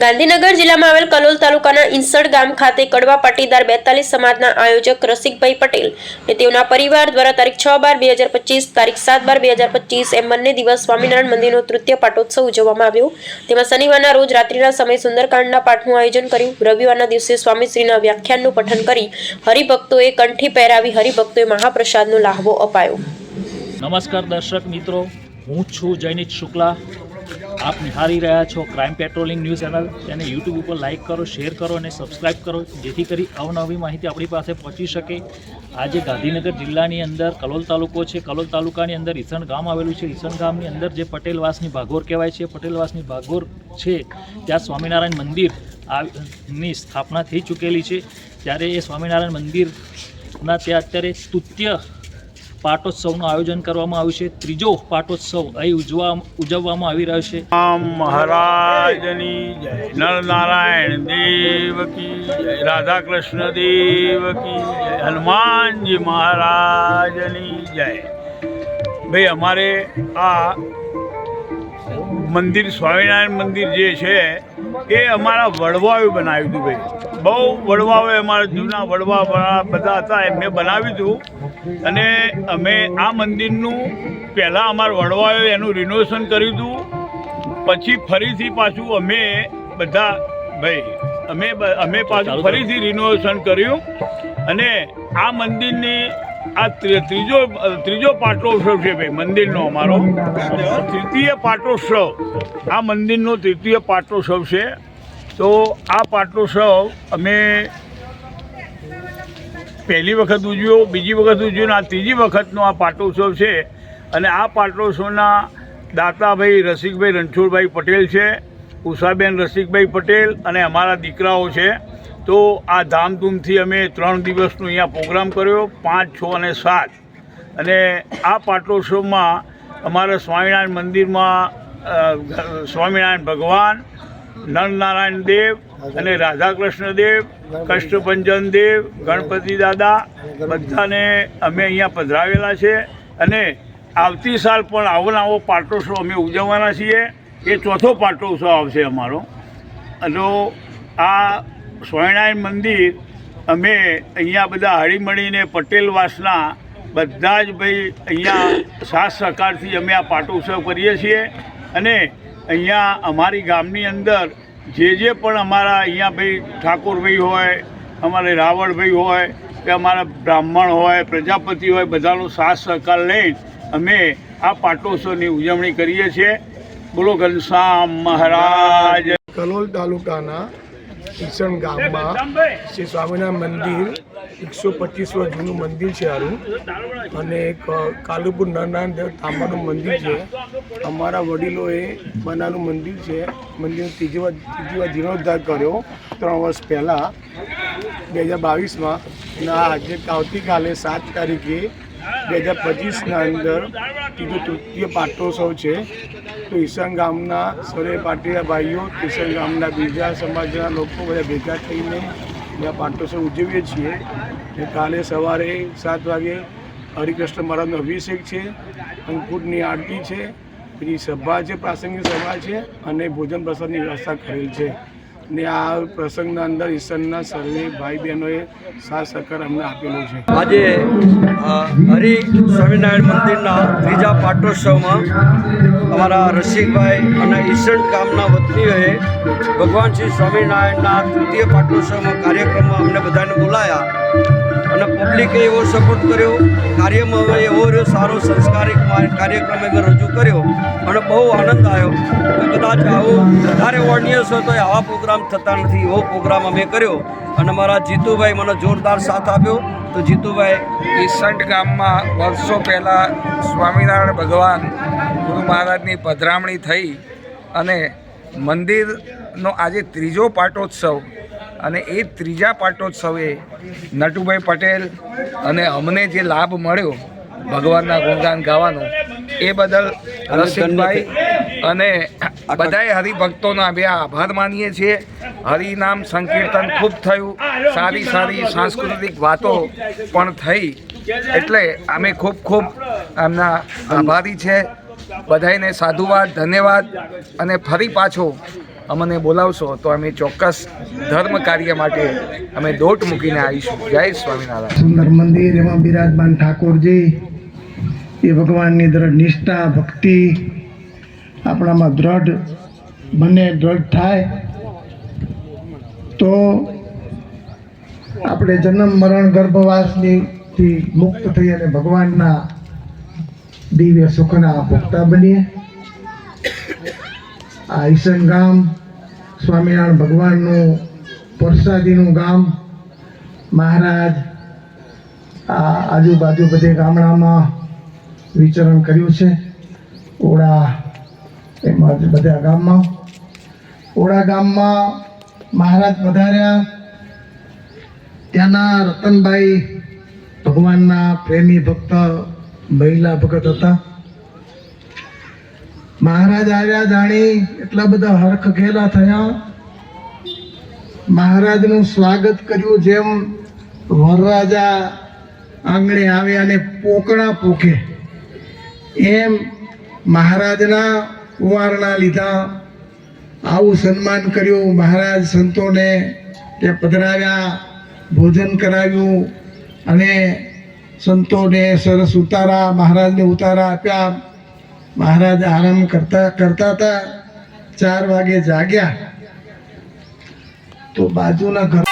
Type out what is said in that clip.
ગાંધીનગર જિલ્લામાં આવેલ કલોલ તાલુકાના ઇન્સડ ગામ ખાતે કડવા પાટીદાર બેતાલીસ સમાજના આયોજક રસિકભાઈ પટેલ અને તેઓના પરિવાર દ્વારા તારીખ છ બાર બે હજાર પચીસ, તારીખ સાત બાર બે હજાર પચીસ એમ બંને દિવસ સ્વામિનારાયણ મંદિરનો તૃતીય પાટોત્સવ ઉજવવામાં આવ્યો. તેમાં શનિવારના રોજ રાત્રિના સમયે સુંદરકાંડના પાઠનું આયોજન કર્યું. રવિવારના દિવસે સ્વામીશ્રીના વ્યાખ્યાનનું પઠન કરી હરિભક્તોએ કંઠી પહેરાવી હરિભક્તોએ મહાપ્રસાદનો લાહવો અપાયો. નમસ્કાર દર્શક મિત્રો, હું છું જયનીત શુક્લા. આપ નિહાળી રહ્યા છો ક્રાઇમ પેટ્રોલિંગ ન્યૂઝ ચેનલ તેને યુટ્યુબ ઉપર લાઇક કરો શેર કરો અને સબસ્ક્રાઇબ કરો, જેથી કરી અવનવી માહિતી આપણી પાસે પહોંચી શકે. આજે ગાંધીનગર જિલ્લાની અંદર કલોલ તાલુકો છે. કલોલ તાલુકાની અંદર ઈસણ ગામ આવેલું છે. ઈસણ ગામની અંદર જે પટેલવાસની ભાગોર કહેવાય છે. પટેલવાસની ભાગોર છે. ત્યાં સ્વામિનારાયણ મંદિરની સ્થાપના થઈ ચૂકેલી છે. ત્યારે એ સ્વામિનારાયણ મંદિરના ત્યાં અત્યારે સ્તુત્ય પાટોત્સવનું આયોજન કરવામાં આવ્યું છે. ત્રીજો પાટોત્સવ અહીં ઉજવા, ઉજવવામાં આવી રહ્યો છે. મહારાજની જય. નરનારાયણ દેવ કી જય. રાધા કૃષ્ણ દેવ કી જય. હનુમાનજી મહારાજની જય. ભાઈ, અમારે આ મંદિર સ્વામિનારાયણ મંદિર જે છે એ અમારા વડવાઓએ બનાવ્યું હતું ભાઈ. બહુ વડવાઓએ અમારા જૂના વડવા બધા હતા એમને બનાવ્યું હતું. અને અમે આ મંદિરનું પહેલાં અમારા વડવાઓએ એનું રિનોવેશન કર્યું હતું. પછી ફરીથી પાછું અમે બધા ભાઈ અમે અમે પાછું ફરીથી રિનોવેશન કર્યું. અને આ મંદિરની આ ત્રી- ત્રીજો ત્રીજો પાટોત્સવ છે ભાઈ, મંદિરનો અમારો. તૃતીય પાટોત્સવ. આ મંદિરનો તૃતીય પાટોત્સવ છે. તો આ પાટોત્સવ અમે પહેલી વખત ઉજવ્યો, બીજી વખત ઉજવ્યો આ ત્રીજી વખતનો આ પાટોત્સવ છે. અને આ પાટોત્સવના દાતાભાઈ રસિકભાઈ રણછોડભાઈ પટેલ છે, ઉષાબેન રસિકભાઈ પટેલ અને અમારા દીકરાઓ છે. તો આ ધામધૂમથી અમે ત્રણ દિવસનો અહીંયા પ્રોગ્રામ કર્યો, પાંચ, છ અને સાત. અને આ પાટોત્સવમાં અમારા સ્વામિનારાયણ મંદિરમાં સ્વામિનારાયણ ભગવાન, નરનારાયણ દેવ અને રાધાકૃષ્ણ દેવ, કષ્ટભંજન દેવ, ગણપતિ દાદા બધાને અમે અહીંયા પધરાવેલા છે. અને આવતી સાલ પણ આવો આવો પાટોત્સવ અમે ઉજવવાના છીએ. એ ચોથો પાટોત્સવ આવશે અમારો. અને આ સ્વામિનારાયણ મંદિર, અમે અહીંયા બધા હળીમળીને પટેલવાસના બધા જ ભાઈ અહીંયા સાથ સહકારથી અમે આ પાટોત્સવ કરીએ છીએ. અને અહીંયા અમારી ગામની અંદર જે જે પણ અમારા અહીંયા ભાઈ ઠાકોરભાઈ હોય, અમારે રાવણભાઈ હોય, કે અમારા બ્રાહ્મણ હોય, પ્રજાપતિ હોય, બધાનો સાથ સહકાર લઈને અમે આ પાટોત્સવની ઉજવણી કરીએ છીએ. બોલો ઘનશ્યામ મહારાજ. કલોલ તાલુકાના ઈસણ ગામમાં શ્રી સ્વામિનારાયણ મંદિર એકસો પચીસ વર્ષ જૂનું મંદિર છે સારું અને એક કાલુપુર નરનારાયણ દેવ તાંબાનું મંદિર છે. અમારા વડીલોએ બનાવેલું મંદિર છે. મંદિરનો ત્રીજી વાર ત્રીજી વાર જીર્ણોદ્ધાર કર્યો ત્રણ વર્ષ પહેલાં. બે હજાર બાવીસમાં. અને આજે આવતીકાલે સાત તારીખે બે હજાર પચીસના અંદર ત્રીજો તૃતીય પાટોત્સવ છે, તો ઈસણ ગામના સરે પાટીદાર ભાઈઓ ઈસણ ગામના બીજા સમાજના લોકો બધા ભેગા થઈને બધા પાટોત્સવ ઉજવીએ છીએ. ને કાલે સવારે સાત વાગે હરિકૃષ્ણ મહારાજનો અભિષેક છે અંકુટની આરતી છે, પછી સભા છે, પ્રાસંગિક સભા છે અને ભોજન પ્રસાદની વ્યવસ્થા કરેલ છે. ને આ પ્રસંગના અંદર ઈશ્વરના સર્વે ભાઈ બહેનોએ સાથ સહકાર અમને આપેલો છે. આજે હરિ સ્વામિનારાયણ મંદિરના ત્રીજા પાટોત્સવમાં અમારા રસિકભાઈ અને ઈસણ ગામના વતનીઓએ ભગવાન શ્રી સ્વામિનારાયણના તૃતીય પાટોત્સવમાં કાર્યક્રમમાં અમને બધાને બોલાયા. અને પબ્લિકે એવો સપોર્ટ કર્યો. કાર્યમાં હવે એવો રહ્યો, સારો સંસ્કારિક કાર્યક્રમ અમે રજૂ કર્યો અને બહુ આનંદ આવ્યો. કે કદાચ આવો, વધારે ઓડિયન્સ હોય તો આવા પ્રોગ્રામ થતા નથી, એવો પ્રોગ્રામ અમે કર્યો. અને મારા જીતુભાઈ મને જોરદાર સાથ આપ્યો. તો જીતુભાઈ ઈસંટ ગામમાં વર્ષો પહેલાં સ્વામિનારાયણ ભગવાન ગુરુ મહારાજની પધરામણી થઈ અને મંદિરનો આજે ત્રીજો પાટોત્સવ અને એ ત્રીજા પાટોત્સવે નટુભાઈ પટેલ અને અમને જે લાભ મળ્યો ભગવાનના ગુણગાન ગાવાનો એ બદલ રસિકભાઈ અને બધાએ હરિભક્તોના બે આભાર માનીએ છીએ. હરિનામ સંકીર્તન ખૂબ થયું. સારી સારી સાંસ્કૃતિક વાતો પણ થઈ. એટલે અમે ખૂબ ખૂબ એમના આભારી છે. બધાને સાધુવાદ ધન્યવાદ અને ફરી પાછો અમને બોલાવશો તો અમે ચોક્કસ ધર્મ કાર્ય માટે અમે દોટ મૂકીને આવીશું. જય સ્વામિનારાયણ. સુંદર મંદિર, એમાં બિરાજમાન ઠાકોરજી, એ ભગવાનની દ્રઢ નિષ્ઠા, ભક્તિ, આપણામાં દ્રઢ, બને દ્રઢ થાય, તો આપણે જન્મ મરણ ગર્ભવાસની મુક્ત થઈ અને ભગવાનના દિવ્ય સુખના ભોગતા બનીએ. આ ઈસન ગામ, સ્વામિનારાયણ ભગવાનનું પરસાદીનું ગામ, મહારાજ, આ આજુબાજુ બધે ગામડામાં વિચરણ કર્યું છે. ઓળા એમાં બધા ગામમાં. ઓળા ગામમાં મહારાજ પધાર્યા. ત્યાંના રતનભાઈ ભગવાનના પ્રેમી ભક્ત, મહિલા ભગત હતા. મહારાજ આવ્યા જાણી એટલા બધા હરખ ઘેલા થયા. મહારાજનું સ્વાગત કર્યું જેમ વરરાજા આંગણે આવે અને પોકણા પોકે. એમ મહારાજના કુંવારના લીધા આવું સન્માન કર્યું. મહારાજ સંતોને ત્યાં પધરાવ્યા, ભોજન કરાવ્યું અને સંતોને સરસ ઉતારા, મહારાજને ઉતારા આપ્યા. મહારાજ આરામ કરતા કરતા હતા ચાર વાગે જાગ્યા. તો બાજુના ઘર